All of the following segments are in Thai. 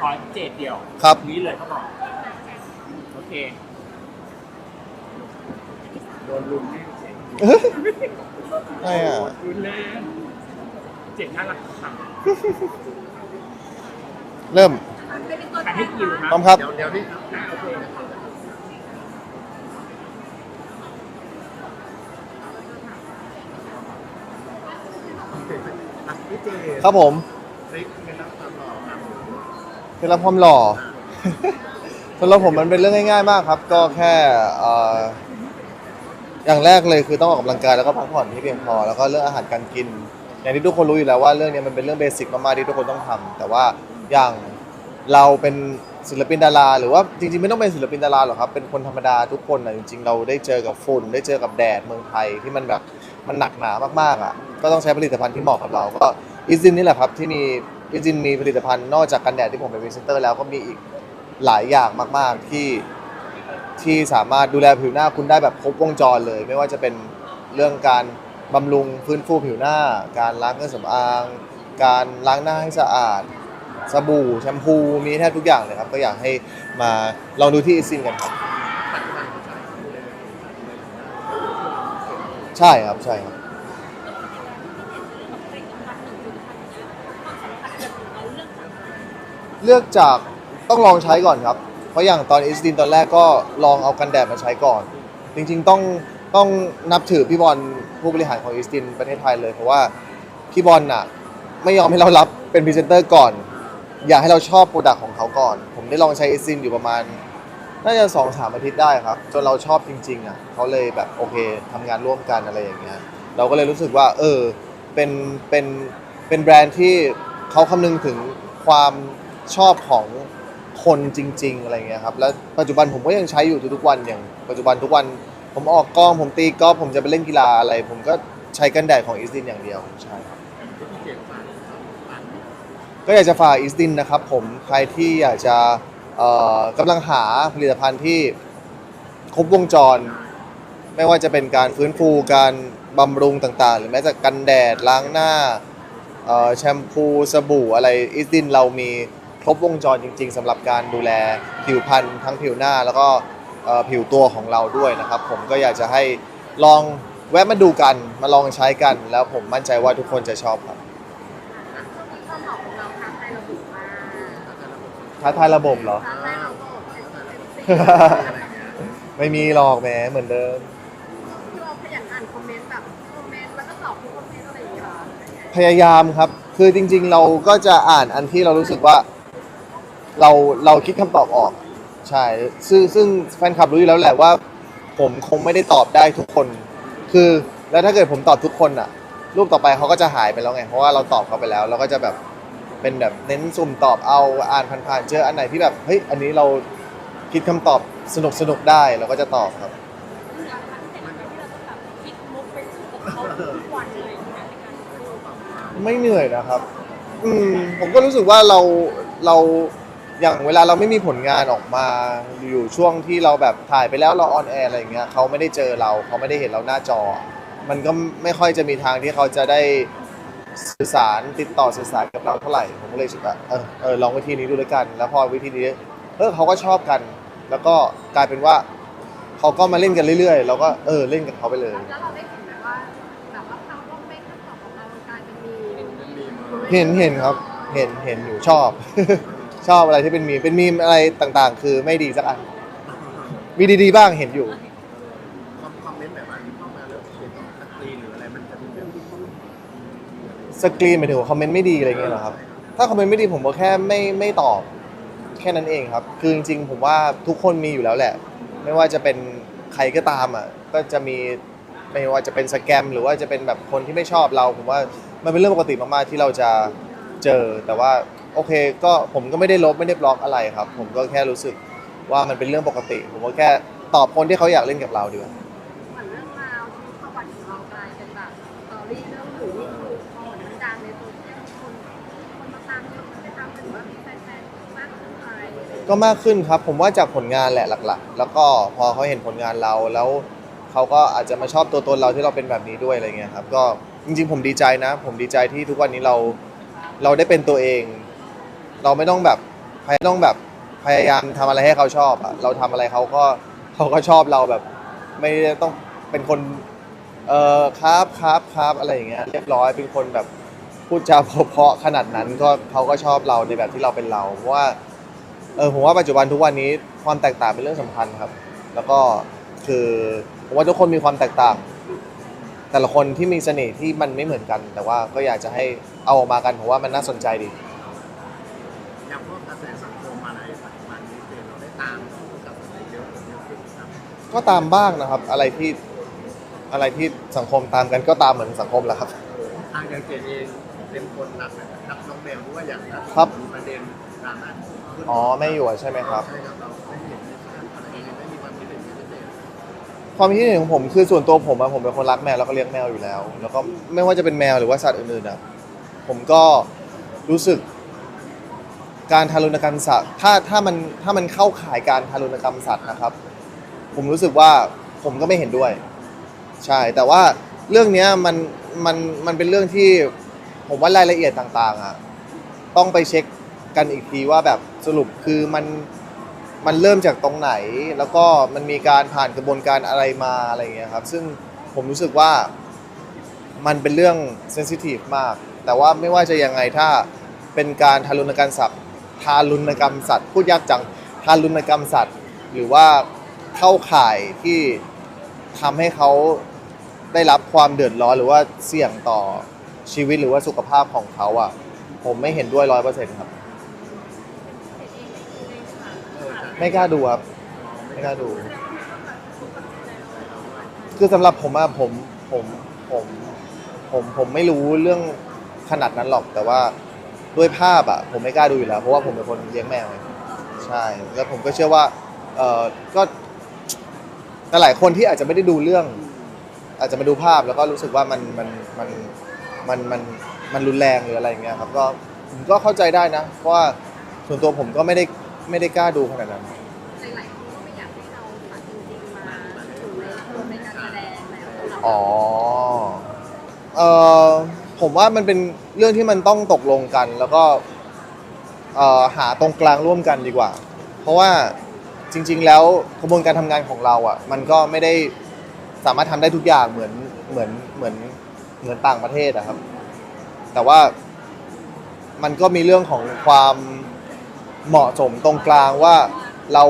ขอเจ็ดเดียวครับ นี้เลยเขาบอกโอเคโดนลุมแน่เจ็ดไม่อะรุนแรงเจ็ดน่ารักค่ะเริ่มอันนี้คิวคพร้อรัมครับ เดี๋ยวเดี๋ยวนี่อ่าโอเคอะพี่เจครับผมคลิปเป็นรับความหล่อครับ เคล็ดลับความหล่อ สำหรับผมมันเป็นเรื่องง่ายๆมากครับ ก็แค่เอ่ออย่างแรกเลยคือต้องออกกำลังกายแล้วก็พักผ่อนที่เพียงพอ แล้วก็เรื่องอาหารการกิน อย่างที่ทุกคนรู้อยู่แล้วว่าเรื่องนี้มันเป็นเรื่องเบสิกมากๆที่ทุกคนต้องทำแต่ว่าอย่างเราเป็นศิลปินดารา หรือว่าจริงๆไม่ต้องเป็นศิลปินดาราหรอกครับเป็นคนธรรมดาทุกคนนะจริง ๆ เราได้เจอกับฝุ่นได้เจอกับแดดเมืองไทยที่มันแบบมันหนักหนามากๆอะก็ต้องใช้ผลิตภัณฑ์ที่เหมาะกับเราก็อิซินนี่แหละครับที่มี อิซินมีผลิตภัณฑ์นอกจากกันแดดที่ผมเป็นพรีเซนเตอร์แล้วก็มีอีกหลายอย่างมาก ๆ ที่ที่สามารถดูแลผิวหน้าคุณได้แบบครบวงจรเลย ไม่ว่าจะเป็นเรื่องการบำรุงฟื้นฟูผิวหน้า การล้างเครื่องสำอาง การล้างหน้าให้สะอาด สบู่แชมพูมีแทบทุกอย่างเลยครับ ก็อยากให้มาลองดูที่อิซินกันครับ ใช่ครับใช่ครับ เลือกจากต้องลองใช้ก่อนครับ เพราะอย่างตอนอิสตินตอนแรกก็ลองเอากันแดดมาใช้ก่อน จริงๆต้องต้องนับถือพี่บอลผู้บริหารของอิสตินประเทศไทยเลย เพราะว่าพี่บอลน่ะไม่ยอมให้เรารับเป็นพรีเซนเตอร์ก่อน อยากให้เราชอบโปรดักต์ของเขาก่อน ผมได้ลองใช้อิสตินอยู่ประมาณน่าจะสองสามอาทิตย์ได้ครับ จนเราชอบจริง ๆอะเขาเลยแบบโอเคทำงานร่วมกันอะไรอย่างเงี้ยเราก็เลยรู้สึกว่า เออเป็นเป็นเป็นแบรนด์ที่เขาคำนึงถึงความ ชอบของคนจริง ๆ อะไรเงี้ยครับ แล้วปัจจุบันผมก็ยังใช้อยู่ทุกๆวันอย่าง ปัจจุบันทุกวันผมออกกล้องผมตีกอล์ฟผมจะไปเล่นกีฬาอะไร ผมก็ใช้กันแดดของอิสตินอย่างเดียวใช่ครับก็อยากจะฝากอิสตินนะครับผมใครที่อยากจะเอ่อกำลังหาผลิตภัณฑ์ที่ครบวงจร ไม่ว่าจะเป็นการฟื้นฟูการบำรุงต่างๆ หรือแม้แต่กันแดดล้างหน้าแชมพูสบู่อะไรอิสตินเรามี ครบวงจรจริง ๆสำหรับการดูแลผิวพรรณทั้งผิวหน้าแล้วก็เอ่อผิวตัวของเราด้วยนะครับ ผมก็อยากจะให้ลองแวะมาดูกันมาลองใช้กัน แล้วผมมั่นใจว่าทุกคนจะชอบครับความเหมาะของเราทางไทยระบุมาท้าทายระบบเหรอทางไทยระบบเป็นสีไม่มีหรอกแหมเหมือนเดิมที่เราขยันอ่านคอมเมนต์แบบคอมเมนต์แล้วก็ตอบทุกคอมเมนต์อะไรอย่างเงี้ยค่ะพยายามครับ คือจริง ๆ เราก็จะอ่านอันที่เรารู้สึกว่า เราเราคิดคำตอบออก ใช่ ซึ่งซึ่งแฟนคลับรู้อยู่แล้วแหละว่า ผมคงไม่ได้ตอบได้ทุกคน คือแล้วถ้าเกิดผมตอบทุกคนอะรูปต่อไปเขาก็จะหายไปแล้วไง เพราะว่าเราตอบเขาไปแล้ว เราก็จะแบบเป็นแบบเน้นสุ่มตอบเอาอ่านผ่านๆเจออันไหนที่แบบเฮ้ยอันนี้เราคิดคำตอบสนุกสนุกๆได้เราก็จะตอบครับ ไม่เหนื่อยนะครับ อืมผมก็รู้สึกว่าเราเรา อย่างเวลาเราไม่มีผลงานออกมาอยู่ช่วงที่เราแบบถ่ายไปแล้วเราออนแอร์อะไรอย่างเงี้ยเขาไม่ได้เจอเราเขาไม่ได้เห็นเราหน้าจอ มันก็ไม่ค่อยจะมีทางที่เขาจะได้สื่อสารติดต่อสื่อสารกับเราเท่าไหร่ผมก็เลยรู้สึกว่าเออเออลองวิธีนี้ดูด้วยกัน แล้วพอวิธีนี้เออเขาก็ชอบกัน แล้วก็กลายเป็นว่าเขาก็มาเล่นกันเรื่อยๆเราก็เออเล่นกับเขาไปเลย แล้วเราได้เห็นไหมว่าแบบว่าเขาต้องไม่คำตอบของเรากลายเป็นมีเป็นมีมาเห็นเห็นครับ เห็นเห็นอยู่ชอบ ชอบอะไรที่เป็นมีมเป็นมีมอะไรต่างๆ คือไม่ดีสักอัน มีดีๆบ้างเห็นอยู่ คอมคอมเมนต์แบบว่าเข้ามาแล้วเป็นสกรีนหรืออะไรมันจะมีแบบสกรีนหมายถึงว่าคอมเมนต์ไม่ดีอะไรเงี้ยเหรอครับ ถ้าคอมเมนต์ไม่ดีผมก็แค่ไม่ไม่ตอบ แค่นั้นเองครับ คือจริงๆ ผมว่าทุกคนมีอยู่แล้วแหละ ไม่ว่าจะเป็นใครก็ตามอะ ก็จะมีไม่ว่าจะเป็นสแกม หรือว่าจะเป็นแบบคนที่ไม่ชอบเรา ผมว่ามันเป็นเรื่องปกติมากๆที่เราจะเจอ แต่ว่า โอเค ก็ผมก็ไม่ได้ลบไม่ได้บล็อกอะไรครับ ผมก็แค่รู้สึกว่ามันเป็นเรื่องปกติ ผมก็แค่ตอบคนที่เขาอยากเล่นกับเราดีกว่าเหมือนเรื่องราวชีวิตประวัติของเรากลายเป็นแบบสตอรี่เรื่องหรือนี่คือพอมันดังในโซเชียลคนคนมาตามเยอะไปตามหรือว่ามีแฟนๆมากขึ้นไหมก็มากขึ้นครับ ผมว่าจากผลงานแหละหลัก ๆ แล้วก็พอเขาเห็นผลงานเราแล้วเขาก็อาจจะมาชอบตัวตนเราที่เราเป็นแบบนี้ด้วยอะไรเงี้ยครับ ก็จริงๆ ผมดีใจนะ ผมดีใจที่ทุกวันนี้เราเราได้เป็นตัวเอง เราไม่ต้องแบบพยต้องแบบพยายามทำอะไรให้เขาชอบอะเราทำอะไรเขาก็เขาก็ชอบเราแบบ ไม่ได้ต้องเป็นคน เออครับครับครับอะไรอย่างเงี้ยเรียบร้อยเป็นคนแบบพูดจาเพราะๆขนาดนั้นก็เขาก็ชอบเราในแบบที่เราเป็นเราเพราะว่า เออผมว่าปัจจุบันทุกวันนี้ความแตกต่างเป็นเรื่องสำคัญครับ แล้วก็คือผมว่าทุกคนมีความแตกต่าง แต่ละคนที่มีเสน่ห์ที่มันไม่เหมือนกัน แต่ว่าก็อยากจะให้เอาออกมากันผมว่ามันน่าสนใจดี ก็ตามบ้างนะครับ อะไรที่อะไรที่สังคมตามกันก็ตามเหมือนสังคมแหละครับ ทางอย่างเจนเองเป็นคนรักรักน้องแมวด้วยอย่างนั้นครับ มีประเด็นดราม่าขึ้นอ๋อไม่อยู่อะใช่ไหมครับ ใช่ครับเราไม่เห็นไม่ทราบอะไรเองไม่มีความคิดเห็นชัดเจนความคิดเห็นของผมคือส่วนตัวผมอะผมเป็นคนรักแมวแล้วก็เลี้ยงแมวอยู่แล้ว แล้วก็ไม่ว่าจะเป็นแมวหรือว่าสัตว์อื่นๆอะผมก็รู้สึก การทารุณกรรมสัตว์ถ้าถ้ามันถ้ามันเข้าข่ายการทารุณกรรมสัตว์นะครับ ผมรู้สึกว่าผมก็ไม่เห็นด้วย ใช่ แต่ว่าเรื่องเนี้ยมันมันมันเป็นเรื่องที่ผมว่ารายละเอียดต่าง ๆอะต้องไปเช็คกันอีกทีว่าแบบสรุปคือมันมันเริ่มจากตรงไหน แล้วก็มันมีการผ่านกระบวนการอะไรมาอะไรอย่างเงี้ยครับ ซึ่งผมรู้สึกว่ามันเป็นเรื่องเซนซิทีฟมาก แต่ว่าไม่ว่าจะยังไงถ้าเป็นการทารุณกรรมสัตว์ทารุณกรรมสัตว์พูดยากจังทารุณกรรมสัตว์ หรือว่า เข้าข่ายที่ทำให้เขาได้รับความเดือดร้อนหรือว่าเสี่ยงต่อชีวิตหรือว่าสุขภาพของเขาอะ ผมไม่เห็นด้วยร้อยเปอร์เซ็นต์ครับ ไม่กล้าดูครับ ไม่กล้าดู คือสำหรับผมอะผมผมผมผมผมไม่รู้เรื่องขนาดนั้นหรอกแต่ว่าด้วยภาพอะผมไม่กล้าดูอยู่แล้วเพราะว่าผมเป็นคนเลี้ยงแมวไงใช่ แล้วผมก็เชื่อว่าเออก็ แต่หลายคนที่อาจจะไม่ได้ดูเรื่อง อาจจะมาดูภาพแล้วก็รู้สึกว่ามันมันมันมันมันมันรุนแรงหรืออะไรอย่างเงี้ยครับก็ผมก็เข้าใจได้นะ เพราะว่าส่วนตัวผมก็ไม่ได้ไม่ได้กล้าดูขนาดนั้น หลายๆคนก็ไม่อยากให้เราตัดจริงๆมาอยู่ในในการแสดงแล้วอ๋อ เออผมว่ามันเป็นเรื่องที่มันต้องตกลงกัน แล้วก็เอ่อหาตรงกลางร่วมกันดีกว่า เพราะว่า จริง ๆ แล้วกระบวนการทำงานของเราอะมันก็ไม่ได้สามารถทำได้ทุกอย่างเหมือนเหมือนเหมือนเหมือนต่างประเทศอะครับ แต่ว่ามันก็มีเรื่องของความเหมาะสมตรงกลางว่าเรา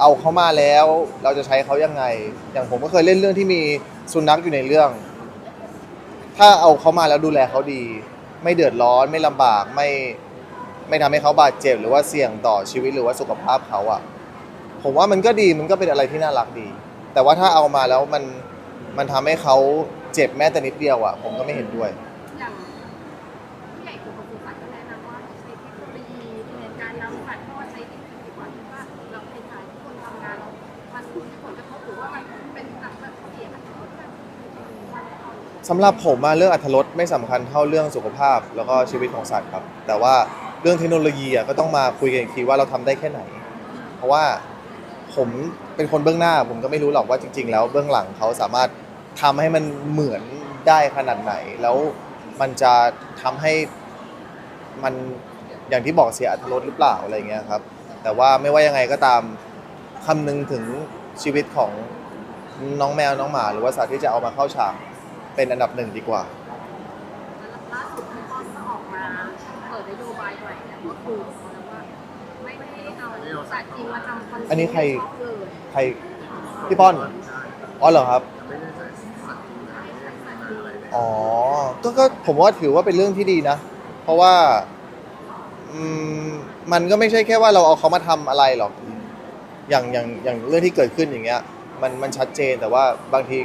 เอาเขามาแล้ว เราจะใช้เขายังไง อย่างผมก็เคยเล่นเรื่องที่มีสุนัขอยู่ในเรื่อง ถ้าเอาเขามาแล้วดูแลเขาดี ไม่เดือดร้อนไม่ลำบากไม่ไม่ทำให้เขาบาดเจ็บ หรือว่าเสี่ยงต่อชีวิตหรือว่าสุขภาพเขาอะ ผมว่ามันก็ดีมันก็เป็นอะไรที่น่ารักดี แต่ว่าถ้าเอามาแล้วมันมันทำให้เขาเจ็บแม้แต่นิดเดียวอะผมก็ไม่เห็นด้วย อย่างผู้ใหญ่กรมปศุสัตว์ก็แนะนำว่าใช้เทคโนโลยีในการนำสัตว์ทอดใช้เทคโนโลยีกว่าที่ว่าเราไปถ่ายที่คนทำงานแล้วมันมีผลกระทบหรือว่ามันเป็นอัตราเสียอัตราลดแบบมันเอาสำหรับผมมาเรื่องอัธรสไม่สำคัญเท่าเรื่องสุขภาพแล้วก็ชีวิตของสัตว์ครับ แต่ว่าเรื่องเทคโนโลยีอะก็ต้องมาคุยกันอีกทีว่าเราทำได้แค่ไหน เพราะว่า ผมเป็นคนเบื้องหน้า ผมก็ไม่รู้หรอกว่าจริง ๆ แล้วเบื้องหลังเขาสามารถทำให้มันเหมือนได้ขนาดไหน แล้วมันจะทำให้มันอย่างที่บอกเสียอัตรสหรือเปล่าอะไรเงี้ยครับ แต่ว่าไม่ว่ายังไงก็ตามคำนึงถึงชีวิตของน้องแมวน้องหมา หรือว่าสัตว์ที่จะเอามาเข้าฉากเป็นอันดับหนึ่งดีกว่าล่าสุดพี่ป้อมก็ออกมาเปิดนโยบายใหม่ก็คือแล้วว่าไม่ไม่ ให้เอาสัตว์จริงมาทำคอนเทนต์อันนี้ใคร ช็อปเลยใครพี่ป้อนใช่อ๋อเหรอครับไม่ได้ใส่สัตว์ที่ไหนมาอะไรเลยอ๋อก็ก็ผมว่าถือว่าเป็นเรื่องที่ดีนะ เพราะว่าอืมมันก็ไม่ใช่แค่ว่าเราเอาเขามาทำอะไรหรอก อย่างอย่างอย่างเรื่องที่เกิดขึ้นอย่างเงี้ย มันมันชัดเจนแต่ว่าบางที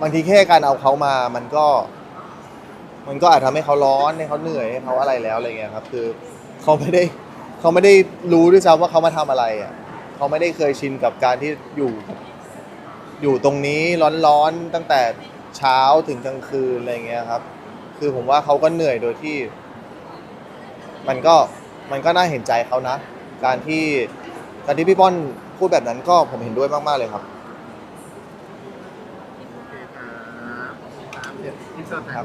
บางทีแค่การเอาเขามา มันก็ มันก็อาจทำให้เขาร้อนให้เขาเหนื่อยให้เขาอะไรแล้วอะไรเงี้ยครับ คือเขาไม่ได้ เขาไม่ได้รู้ด้วยซ้ำว่าเขามาทำอะไรอะเขาไม่ได้เคยชินกับการที่อยู่อยู่ตรงนี้ร้อนๆตั้งแต่เช้าถึงกลางคืนอะไรเงี้ยครับ คือผมว่าเขาก็เหนื่อยโดยที่ มันก็มันก็น่าเห็นใจเขานะ การที่การที่พี่ป้อนพูดแบบนั้นก็ผมเห็นด้วยมาก ๆ เลยครับโอเคครับ